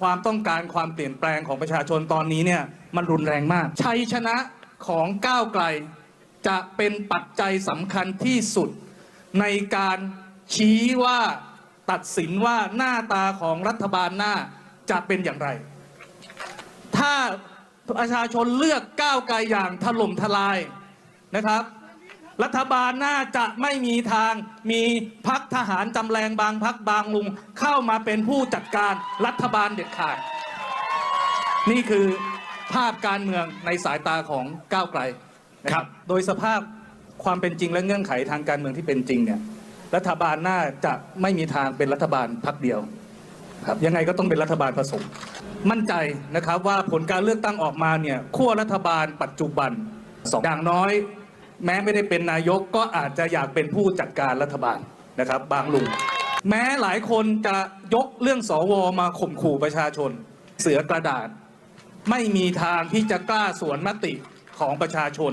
ความต้องการความเปลี่ยนแปลงของประชาชนตอนนี้เนี่ยมันรุนแรงมาก ชัยชนะของก้าวไกล จะเป็นปัจจัยสำคัญที่สุด ในการชี้ว่าตัดสินว่าหน้าตาของรัฐบาลหน้าจะเป็นอย่างไร ถ้าประชาชนเลือกก้าวไกลอย่างถล่มทลายนะครับ รัฐบาลน่าจะไม่มีทางมีพักทหารจำแรงบางพักบางลุงเข้ามาเป็นผู้จัดการรัฐบาลเด็ดขาด นี่คือภาพการเมืองในสายตาของก้าวไกลนะครับ โดยสภาพความเป็นจริงและเงื่อนไขทางการเมืองที่เป็นจริงเนี่ยรัฐบาลน่าจะไม่มีทางเป็นรัฐบาลพักเดียวครับยังไงก็ต้องเป็นรัฐบาลผสม มั่นใจนะครับว่าผลการเลือกตั้งออกมาเนี่ยขั้วรัฐบาลปัจจุบันสองอย่างน้อย แม้ไม่ได้เป็นนายกก็อาจจะอยากเป็นผู้จัดการรัฐบาลนะครับ บางลุง แม้หลายคนจะยกเรื่องสวมาข่มขู่ประชาชน เสือกระดาษ ไม่มีทางที่จะกล้าสวนมติของประชาชน